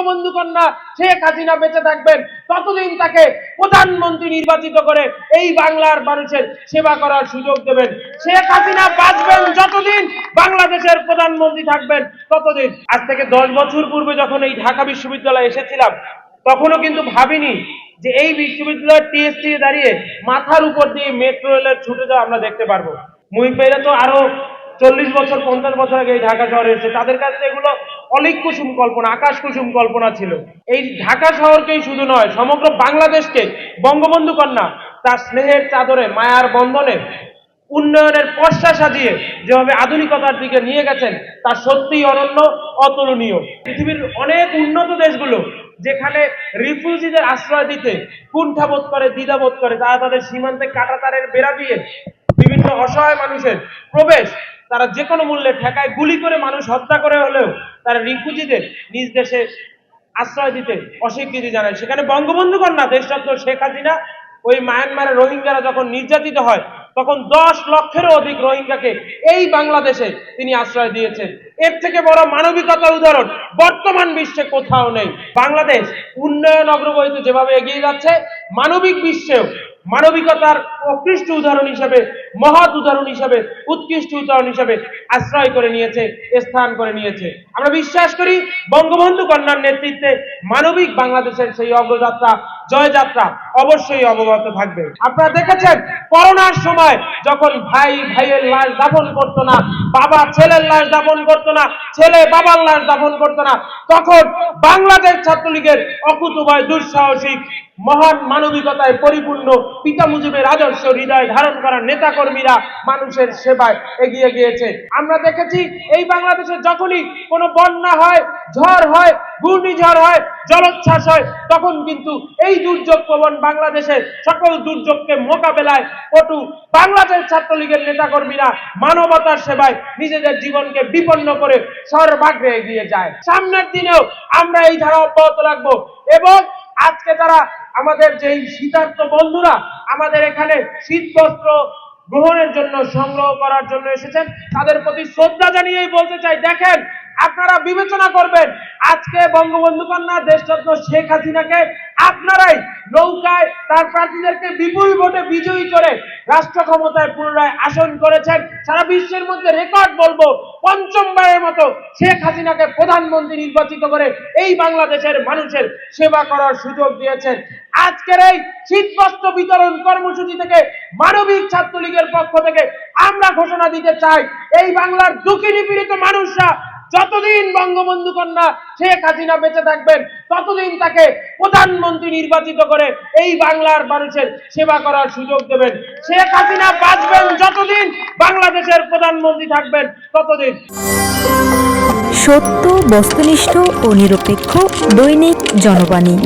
বঙ্গবন্ধু কন্যা শেখ হাসিনা বেঁচে থাকবেন। ততদিন তাকে প্রধানমন্ত্রী নির্বাচিত করে এই বাংলার মানুষের সেবা করার সুযোগ দেবেন। শেখ হাসিনা বাঁচবেন যতদিন বাংলাদেশের প্রধানমন্ত্রী থাকবেন ততদিন। আজ থেকে দশ বছর পূর্বে যখন এই ঢাকা বিশ্ববিদ্যালয়ে এসেছিলাম, তখনও কিন্তু ভাবিনি যে এই বিশ্ববিদ্যালয়ের টিএসসি দাঁড়িয়ে মাথার উপর দিয়ে মেট্রো রেলের ছুটে যাওয়া আমরা দেখতে পারব। মুহিপেরা তো আরও চল্লিশ বছর, পঞ্চাশ বছর আগে এই ঢাকা শহরে এসেছে। তাদের কাছে এগুলো অলিক কুসুম কল্পনা, আকাশ কুসুম কল্পনা ছিল। এই ঢাকা শহরকেই শুধু নয়, সমগ্র বাংলাদেশকে বঙ্গবন্ধু কন্যা তার স্নেহের চাদরে, মায়ার বন্ধনে উন্নয়নের পশ্চা সাজিয়ে যেভাবে আধুনিকতার দিকে নিয়ে গেছেন, তা সত্যিই অনন্য, অতুলনীয়। পৃথিবীর অনেক উন্নত দেশগুলো যেখানে রিফিউজিদের আশ্রয় দিতে, কুণ্ঠাবোধ করে, দ্বিধাবোধ করে, তারা তাদের সীমান্তে কাটাতারের বেড়া দিয়ে বিভিন্ন অসহায় মানুষের প্রবেশ তারা যে কোনো মূল্যে ঠেকায়, গুলি করে মানুষ হত্যা করে হলেও তারা রিফিউজিদের নিজ দেশে আশ্রয় দিতে অস্বীকৃতি জানায়। সেখানে বঙ্গবন্ধু কন্যা দেশরত্ন শেখ হাসিনা, ওই মায়ানমারের রোহিঙ্গারা যখন নির্যাতিত হয়, তখন দশ লক্ষেরও অধিক রোহিঙ্গাকে এই বাংলাদেশে তিনি আশ্রয় দিয়েছেন। এর থেকে বড় মানবিকতার উদাহরণ বর্তমান বিশ্বে কোথাও নেই। বাংলাদেশ উন্নয়ন অগ্রগতিতে যেভাবে এগিয়ে যাচ্ছে, মানবিক বিশ্বেও মানবিকতার প্রকৃষ্ট উদাহরণ হিসেবে, মহৎ উদাহরণ হিসেবে, উৎকৃষ্ট উদাহরণ হিসেবে আশ্রয় করে নিয়েছে, স্থান করে নিয়েছে। আমরা বিশ্বাস করি, বঙ্গবন্ধু কন্যার নেতৃত্বে মানবিক বাংলাদেশের সেই অগ্রযাত্রা, জয়যাত্রা অবশ্যই অবগত থাকবে। আপনারা দেখেছেন, করোনার সময় যখন ভাই, ভাইয়ের লাশ দাফন করতো না, বাবা ছেলের লাশ দাফন করতো না, ছেলে বাবার লাশ দাফন করতো না, তখন বাংলাদেশ ছাত্রলীগের অকুতভয় দুঃসাহসিক মহান মানবিকতায় পরিপূর্ণ পিতা মুজিবের আদর্শ হৃদয় ধারণ করা নেতাকর্মীরা মানুষের সেবায় এগিয়ে গিয়েছে। আমরা দেখেছি এই বাংলাদেশে যখনই কোনো বন্যা হয়, ঝড় হয়, ঘূর্ণিঝড় হয়, জলোচ্ছ্বাস হয়, তখন কিন্তু এই দুর্যোগ প্রবণ বাংলাদেশে সকল দুর্যোগকে মোকাবেলায় পটু বাংলাদেশ ছাত্রলীগের নেতাকর্মীরা মানবতার সেবায় নিজেদের জীবনকে বিপন্ন করে সর্বাগ্রে এগিয়ে যায়। সামনের দিনেও আমরা এই ধারা অব্যাহত রাখব এবং আজকে তারা আমাদের যেই শীতার্থ বন্ধুরা আমাদের এখানে শীত বস্ত্র গ্রহণের জন্য সংগ্রহ করার জন্য এসেছেন, তাদের প্রতি শ্রদ্ধা জানিয়েই বলতে চাই, দেখেন আপনারা বিবেচনা করবেন, আজকে বঙ্গবন্ধু কন্যা, দেশরত্ন শেখ হাসিনাকে আপনারাই নৌকায় তার প্রার্থীদেরকে বিপুল ভোটে বিজয়ী করে রাষ্ট্র ক্ষমতায় পুনরায় আসন করেছেন। সারা বিশ্বের মধ্যে রেকর্ড বলব পঞ্চমবারের মতো শেখ হাসিনাকে প্রধানমন্ত্রী নির্বাচিত করে এই বাংলাদেশের মানুষের সেবা করার সুযোগ দিয়েছেন। আজকের এই শীতবস্ত্র বিতরণ কর্মসূচি থেকে মানবিক ছাত্রলীগের পক্ষ থেকে আমরা ঘোষণা দিতে চাই, এই বাংলার দুঃখী নিপীড়িত মানুষরা যতদিন বঙ্গবন্ধু কন্যা শেখ হাসিনা বেঁচে থাকবেন, ততদিন তাকে প্রধানমন্ত্রী নির্বাচিত করে এই বাংলার মানুষের সেবা করার সুযোগ দেবেন। শেখ হাসিনা বাঁচবেন যতদিন বাংলাদেশের প্রধানমন্ত্রী থাকবেন, ততদিন। সত্য, বস্তুনিষ্ঠ ও নিরপেক্ষ দৈনিক জনবাণী।